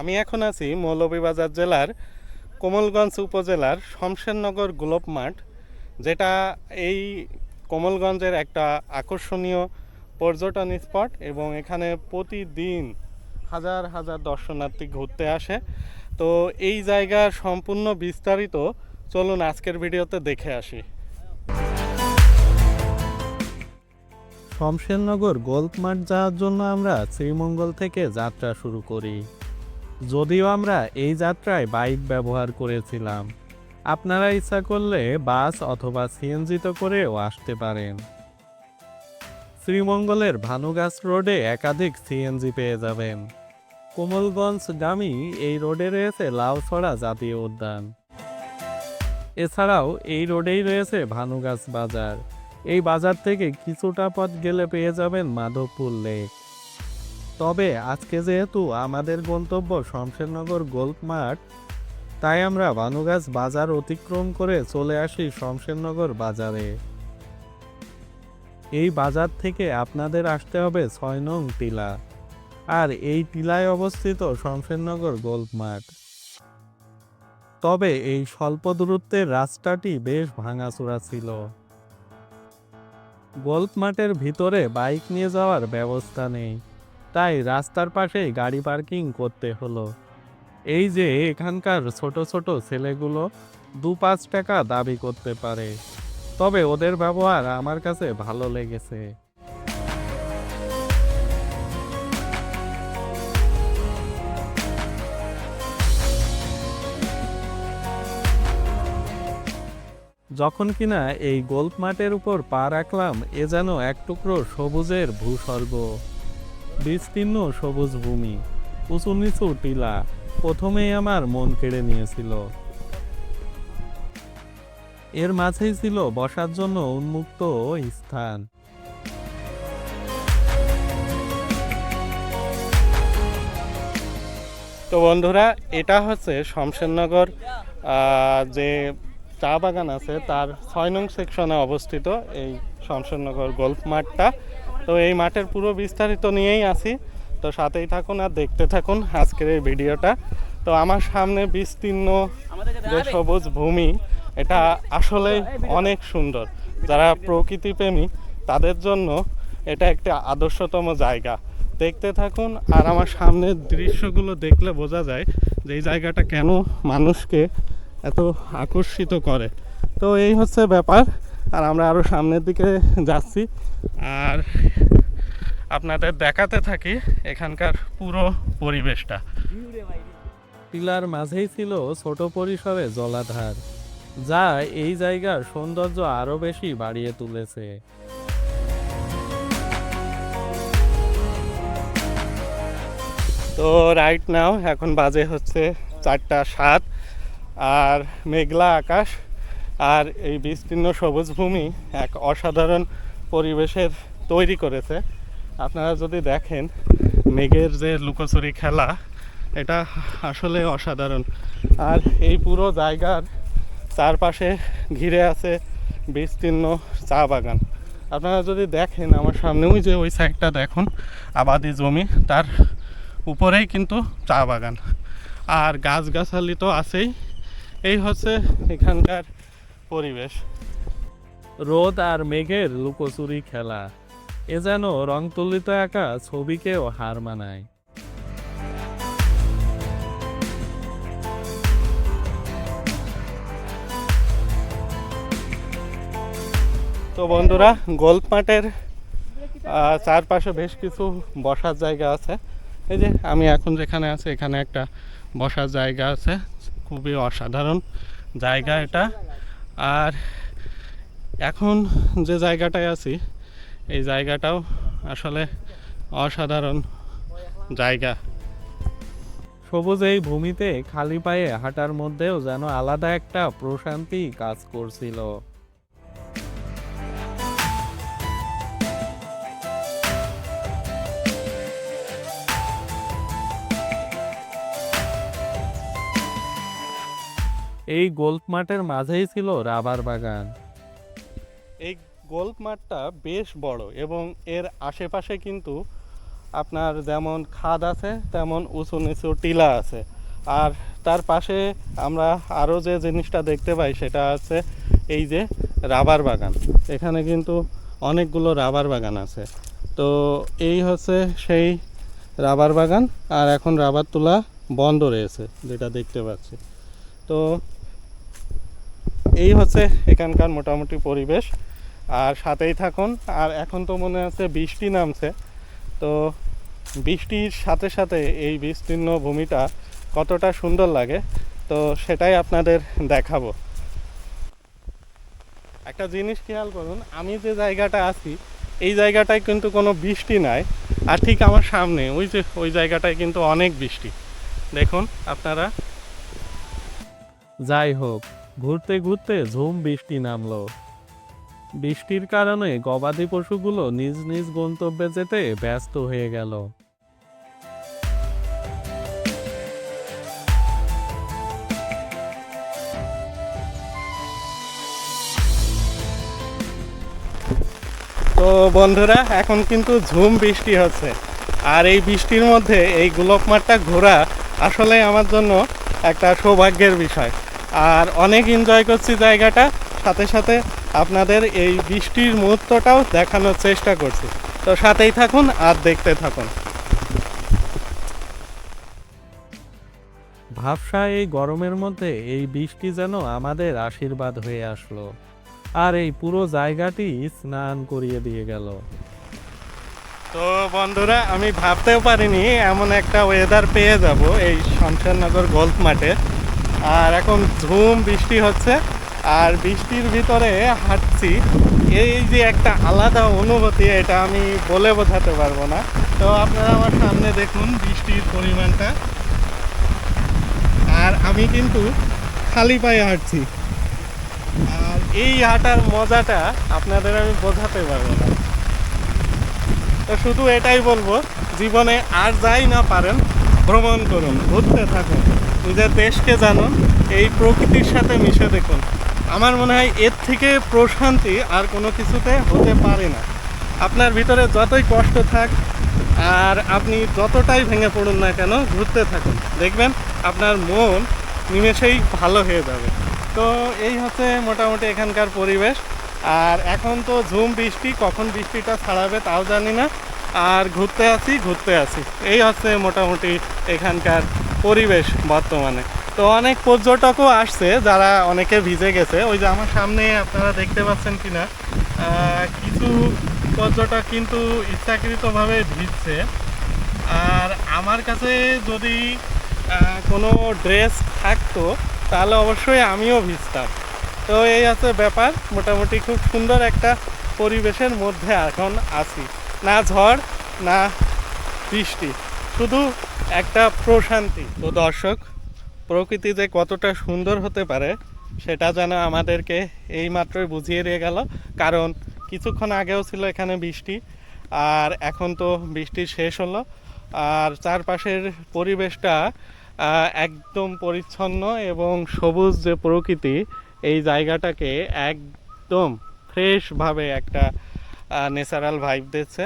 আমি এখন আছি মৌলভীবাজার জেলার কোমলগঞ্জ উপজেলার শমশেরনগর গোলপ মাঠ, যেটা এই কোমলগঞ্জের একটা আকর্ষণীয় পর্যটন স্পট এবং এখানে প্রতিদিন হাজার হাজার দর্শনার্থী ঘুরতে আসে। তো এই জায়গার সম্পূর্ণ বিস্তারিত চলুন আজকের ভিডিওতে দেখে আসি। শমশেরনগর গোল্ফ মাঠ যাওয়ার জন্য আমরা শ্রীমঙ্গল থেকে যাত্রা শুরু করি। যদিও আমরা এই যাত্রায় বাইক ব্যবহার করেছিলাম, আপনারা ইচ্ছা করলে বাস অথবা সিএনজিতে করেও আসতে পারেন। শ্রীমঙ্গলের ভানুগাছ রোডে একাধিক সিএনজি পেয়ে যাবেন। কোমলগঞ্জ গামী এই রোডে রয়েছে লাউছড়া জাতীয় উদ্যান। এছাড়াও এই রোডেই রয়েছে ভানুগাছ বাজার। এই বাজার থেকে কিছুটা পথ গেলে পেয়ে যাবেন মাধবপুর লেক। তবে আজকে যেহেতু আমাদের গন্তব্য শমশেরনগর গোল্ফ মাঠ, তাই আমরা ভানুগাছ বাজার অতিক্রম করে চলে আসি শমশেরনগর বাজারে। এই বাজার থেকে আপনাদের আসতে হবে ছয় নং টিলা, আর এই টিলায় অবস্থিত শমশেরনগর গোল্ফ মাঠ। তবে এই স্বল্প দূরত্বের রাস্তাটি বেশ ভাঙাচোরা ছিল। গোল্ফ মাঠের ভিতরে বাইক নিয়ে যাওয়ার ব্যবস্থা নেই। তাই রাস্তার পাশেই গাড়ি পার্কিং করতে হলো। এই যে এখানকার ছোট ছোট ছেলেগুলো দু পাঁচ টাকা দাবি করতে পারে। তবে ওদের ব্যবহার আমার কাছে ভালো লেগেছে। যখন কিনা এই গোল্ফ মাঠের উপর পা রাখলাম, এ যেন এক টুকরো সবুজের ভূস্বর্গ। বিস্তীর্ণ সবুজ ভূমি, উঁচু নিচু টিলা প্রথমেই আমার মন কেড়ে নিয়েছিল। এর মাঝেই ছিল বসার জন্য উন্মুক্ত স্থান। তো বন্ধুরা, এটা হচ্ছে শমশেরনগর যে চা বাগান আছে, তার ছয় নং সেকশনে অবস্থিত এই শমশেরনগর গল্ফ মাঠটা। তো এই মাঠের পুরো বিস্তারিত নিয়েই আছি তো সাথেই থাকুন আর দেখতে থাকুন আজকের এই ভিডিওটা। তো আমার সামনে বিস্তীর্ণ যে সবুজ ভূমি এটা আসলে অনেক সুন্দর। যারা প্রকৃতিপ্রেমী তাদের জন্য এটা একটা আদর্শতম জায়গা। দেখতে থাকুন আর আমার সামনের দৃশ্যগুলো দেখলে বোঝা যায় যে এই জায়গাটা কেন মানুষকে এত আকর্ষিত করে। তো এই হচ্ছে ব্যাপার। আর আমরা আরও সামনের দিকে যাচ্ছি। আর আপনাদের দেখাতে থাকি এখানকার পুরো পরিবেশটা। টিলার মাঝেই ছিল ছোট পরিসরে জলাধার, যা এই জায়গার সৌন্দর্য আরও বেশি বাড়িয়ে তুলেছে। তো রাইট নাও এখন বাজে হচ্ছে চারটা সাত, আর মেঘলা আকাশ আর এই বিস্তীর্ণ সবুজ ভূমি এক অসাধারণ পরিবেশের তৈরি করেছে। আপনারা যদি দেখেন মেঘের যে লুকোচুরি খেলা, এটা আসলে অসাধারণ। আর এই পুরো জায়গার চারপাশে ঘিরে আছে বিস্তীর্ণ চা বাগান। আপনারা যদি দেখেন আমার সামনে, ওই যে ওই সাইডটা দেখুন, আবাদি জমি, তার উপরেই কিন্তু চা বাগান। আর গাছগাছালি তো আছেই। এই হচ্ছে এখানকার পরিবেশ। রোদ আর মেঘের লুকোচুরি খেলা। এ যেন রং তুলিত একা ছবিকেও হার মানায়। তো বন্ধুরা গোল্ফ মাঠের চারপাশে বেশ কিছু বসার জায়গা আছে। এই যে আমি এখন যেখানে আছি এখানে একটা বসার জায়গা আছে। খুবই অসাধারণ জায়গা এটা। আর এখন যে জায়গাটায় আছি, এই জায়গাটাও আসলে অসাধারণ জায়গা। সবুজ এই ভূমিতে খালি পায়ে হাঁটার মধ্যেও যেন আলাদা একটা প্রশান্তি কাজ করছিল। এই গোল্ফ মাঠের মাঝেই ছিল রাবার বাগান। এই গোল্ফ মাঠটা বেশ বড় এবং এর আশেপাশে কিন্তু আপনার যেমন খাদ আছে, তেমন উঁচু নিচু টিলা আছে। আর তার পাশে আমরা আরও যে জিনিসটা দেখতে পাই সেটা আছে এই যে রাবার বাগান। এখানে কিন্তু অনেকগুলো রাবার বাগান আছে। তো এই হচ্ছে সেই রাবার বাগান আর এখন রাবার তোলা বন্ধ রয়েছে যেটা দেখতে পাচ্ছি। তো এই হচ্ছে এখানকার মোটামুটি পরিবেশ। আর সাথেই থাকুন। আর এখন তো মনে আছে বৃষ্টি নামছে। তো বৃষ্টির সাথে সাথে এই বিস্তীর্ণ ভূমিটা কতটা সুন্দর লাগে, তো সেটাই আপনাদের দেখাবো। একটা জিনিস খেয়াল করুন, আমি যে জায়গাটা আছি, এই জায়গাটায় কিন্তু কোনো বৃষ্টি নাই। আর ঠিক আমার সামনে, ওই যে, ওই জায়গাটায় কিন্তু অনেক বৃষ্টি। দেখুন, আপনারা। যাই হোক ঘুরতে ঘুরতে ঝুম বৃষ্টি নামলো। বৃষ্টির কারণে গবাদি পশুগুলো নিজ নিজ গন্তব্যে যেতে ব্যস্ত হয়ে গেল। তো বন্ধুরা, এখন কিন্তু ঝুম বৃষ্টি হচ্ছে। আর এই বৃষ্টির মধ্যে এই গোলক মাঠটা ঘোরা আসলে আমার জন্য একটা সৌভাগ্যের বিষয়। আর অনেক এনজয় করছি জায়গাটা। সাথে সাথে আপনাদের এই বৃষ্টির মুহূর্তটাও দেখানোর চেষ্টা করছি। তো সাথেই থাকুন আর দেখতে থাকুন। ভাবসা এই গরমের মধ্যে এই বৃষ্টি যেন আমাদের আশীর্বাদ হয়ে আসলো। আর এই পুরো জায়গাটি স্নান করিয়ে দিয়ে গেল। তো বন্ধুরা আমি ভাবতেও পারিনি এমন একটা ওয়েদার পেয়ে যাব এই শমশেরনগর গল্ফ মাঠে। আর এখন ঝুম বৃষ্টি হচ্ছে, আর বৃষ্টির ভিতরে হাঁটছি। এই যে একটা আলাদা অনুভূতি, এটা আমি বলে বোঝাতে পারব না। তো আপনারা আমার সামনে দেখুন বৃষ্টির পরিমাণটা। আর আমি কিন্তু খালি পায়ে হাঁটছি। আর এই হাঁটার মজাটা আপনাদের আমি বোঝাতে পারব না। তো শুধু এটাই বলব, জীবনে আর যাই না পারেন, ভ্রমণ করুন, ঘুরতে থাকুন। নিজের দেশকে জানুন এই প্রকৃতির সাথে মিশে দেখুন। আমার মনে হয় এর থেকে প্রশান্তি আর কোনো কিছুতে হতে পারে না। আপনার ভিতরে যতই কষ্ট থাক, আর আপনি যতটাই ভেঙে পড়ুন না কেন, ঘুরতে থাকুন। দেখবেন আপনার মন নিমেষেই ভালো হয়ে যাবে। তো এই হচ্ছে মোটামুটি এখানকার পরিবেশ। আর এখন তো ঝুম বৃষ্টি, কখন বৃষ্টিটা ছাড়াবে তাও জানি না। আর ঘুরতে আছি ঘুরতে আছি। এই হচ্ছে মোটামুটি এখানকার পরিবেশ বর্তমানে। তো অনেক পর্যটকও আসছে যারা অনেকে ভিজে গেছে। ওই যে আমার সামনে আপনারা দেখতে পাচ্ছেন কিনা আহ, কিছু পর্যটক কিন্তু ইচ্ছাকৃতভাবে ভিজছে। আর আমার কাছে যদি কোনো ড্রেস থাকতো তাহলে অবশ্যই আমিও ভিজতাম। তো এই আছে ব্যাপার মোটামুটি খুব সুন্দর একটা পরিবেশের মধ্যে এখন আছি। না ঝড় না বৃষ্টি। শুধু একটা প্রশান্তি। তো দর্শক প্রকৃতি যে কতটা সুন্দর হতে পারে, সেটা যেন আমাদেরকে এই মাত্রই বুঝিয়ে দিয়ে গেল। কারণ কিছুক্ষণ আগেও ছিল এখানে বৃষ্টি, আর এখন তো বৃষ্টি শেষ হলো। আর চারপাশের পরিবেশটা একদম পরিচ্ছন্ন এবং সবুজ যে প্রকৃতি, এই জায়গাটাকে একদম ফ্রেশভাবে একটা ন্যাচারাল ভাইব দিচ্ছে।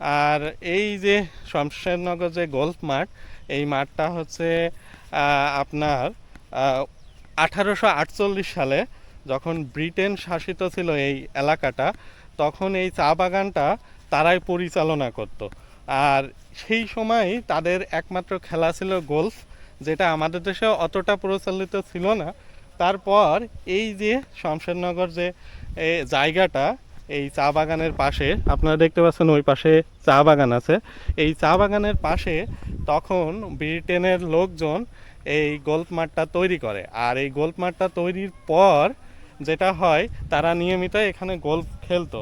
আর এই যে শমশেরনগর যে গল্ফ মাঠ, এই মাঠটা হচ্ছে আপনার আঠারোশো আটচল্লিশ সালে যখন ব্রিটেন শাসিত ছিল এই এলাকাটা, তখন এই চা বাগানটা তারাই পরিচালনা করত। আর সেই সময় তাদের একমাত্র খেলা ছিল গলফ, যেটা আমাদের দেশে অতটা প্রচলিত ছিল না। তারপর এই যে শমশেরনগর যে জায়গাটা এই চা বাগানের পাশে, আপনারা দেখতে পাচ্ছেন ওই পাশে চা বাগান আছে। এই চা বাগানের পাশে তখন ব্রিটেনের লোকজন এই গোল্ফ মাঠটা তৈরি করে। আর এই গোল্ফ মাঠটা তৈরির পর যেটা হয়, তারা নিয়মিত এখানে গোল্ফ খেলতো।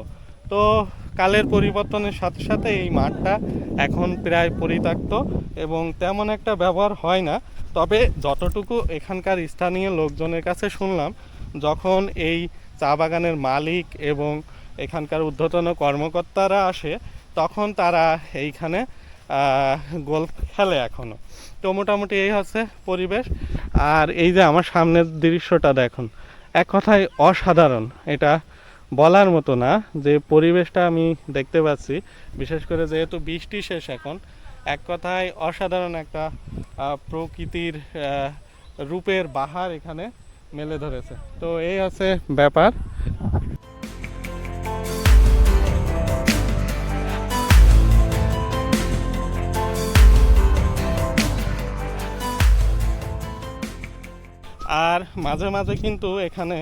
তো কালের পরিবর্তনের সাথে সাথে এই মাঠটা এখন প্রায় পরিত্যক্ত এবং তেমন একটা ব্যবহার হয় না। তবে যতটুকু এখানকার স্থানীয় লোকজনের কাছে শুনলাম, যখন এই চা বাগানের মালিক এবং এখানকার ঊর্ধ্বতন কর্মকর্তারা আসে, তখন তারা এইখানে গোল্ফ খেলে এখনও। তো মোটামুটি এই হচ্ছে পরিবেশ। আর এই যে আমার সামনের দৃশ্যটা দেখুন, এক কথায় অসাধারণ। এটা বলার মতো না, যে পরিবেশটা আমি দেখতে পাচ্ছি, বিশেষ করে যেহেতু বৃষ্টি শেষ এখন, এক কথায় অসাধারণ একটা প্রকৃতির রূপের বাহার এখানে মেলে ধরেছে। তো এই হচ্ছে ব্যাপার। মাঝে মাঝে কিন্তু এখানে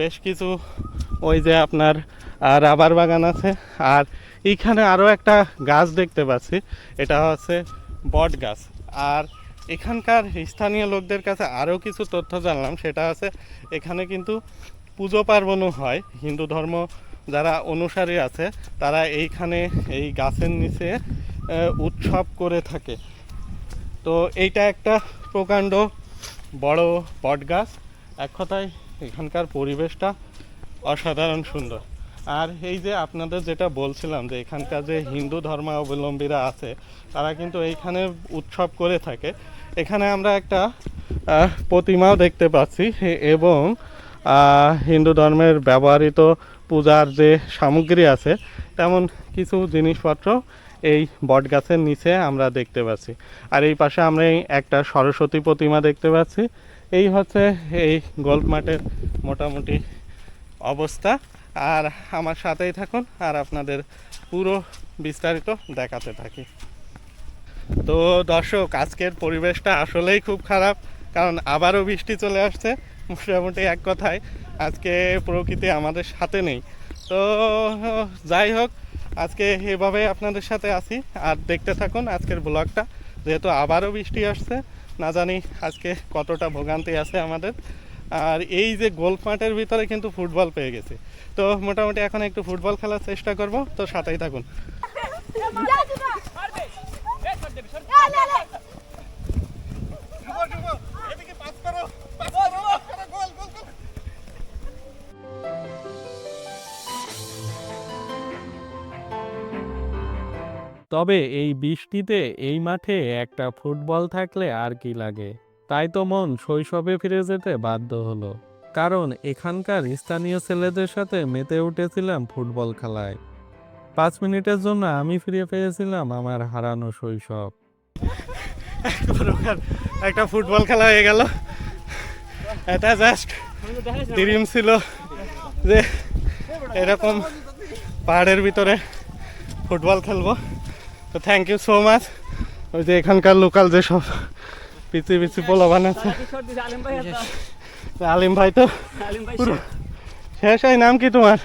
বেশ কিছু ওই যে আপনার রাবার বাগান আছে। আর এইখানে আরও একটা গাছ দেখতে পাচ্ছি, এটা হচ্ছে বট গাছ। আর এখানকার স্থানীয় লোকদের কাছে আরও কিছু তথ্য জানলাম, সেটা আছে এখানে কিন্তু পুজো পার্বণও হয়, হিন্দু ধর্ম যারা অনুসারী আছে, তারা এইখানে এই গাছের নিচে উৎসব করে থাকে। তো এইটা একটা প্রকাণ্ড বড় বট গাছ এক কথায় এখানকার পরিবেশটা অসাধারণ সুন্দর। আর এই যে আপনাদের যেটা বলছিলাম যে এখানকার যে হিন্দু ধর্মাবলম্বীরা আছে, তারা কিন্তু এইখানে উৎসব করে থাকে। এখানে আমরা একটা প্রতিমাও দেখতে পাচ্ছি এবং হিন্দু ধর্মের ব্যবহৃত পূজার যে সামগ্রী আছে, তেমন কিছু জিনিসপত্র এই বট গাছের নিচে আমরা দেখতে পাচ্ছি। আর এই পাশে আমরা একটা সরস্বতী প্রতিমা দেখতে পাচ্ছি। এই হচ্ছে এই গল্ফ মাঠের মোটামুটি অবস্থা। আর আমার সাথেই থাকুন, আর আপনাদের পুরো বিস্তারিত দেখাতে থাকি। তো দর্শক, আজকের পরিবেশটা আসলেই খুব খারাপ, কারণ আবারও বৃষ্টি চলে আসছে, মোটামুটি এক কথায়। আজকে প্রকৃতি আমাদের সাথে নেই। তো যাই হোক আজকে এভাবে আপনাদের সাথে আছি। আর দেখতে থাকুন আজকের ব্লগটা। যেহেতু আবারও বৃষ্টি আসছে, না জানি আজকে কতটা ভোগান্তি আছে আমাদের। আর এই যে গোল্ফ মাঠের ভিতরে কিন্তু ফুটবল পেয়ে গেছে। তো মোটামুটি এখন একটু ফুটবল খেলার চেষ্টা করব। তো সাথেই থাকুন। তবে এই বৃষ্টিতে এই মাঠে একটা ফুটবল থাকলে আর কি লাগে? তাই তো মন শৈশবে ফিরে যেতে বাধ্য হলো। কারণ এখানকার স্থানীয় ছেলেদের সাথে মেতে উঠেছিলাম ফুটবল খেলায়। পাঁচ মিনিটের জন্য আমি ফিরে পেয়েছিলাম আমার হারানো শৈশব। একটা ফুটবল খেলা হয়ে গেল। এটা জাস্ট ড্রিম ছিল যে এরকম পাহাড়ের ভিতরে ফুটবল খেলব। তো থ্যাংক ইউ সো মাচ ওই যে এখানকার লোকাল যে সব পিচি পিচি পোলাবান আছে। আলিম ভাই তো শেষ হয় নাম কি তোমার?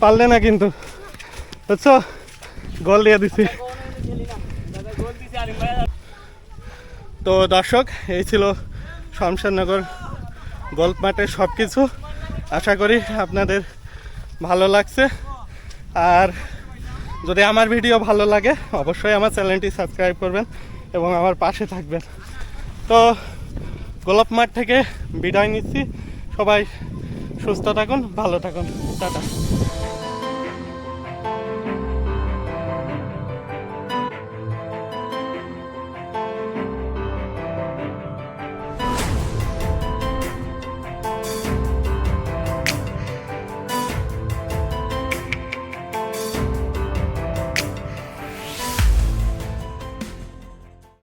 পারলে না কিন্তু। বুঝছ গোল দিয়ে দিছি। তো দর্শক, এই ছিল শমশেরনগর গল্প মাঠের সব কিছু আশা করি আপনাদের ভালো লাগছে। আর যদি আমার ভিডিও ভালো লাগে, অবশ্যই আমার চ্যানেলটি সাবস্ক্রাইব করবেন এবং আমার পাশে থাকবেন। তো গোলাপ মাঠ থেকে বিদায় নিচ্ছি। সবাই সুস্থ থাকুন, ভালো থাকুন। টাটা।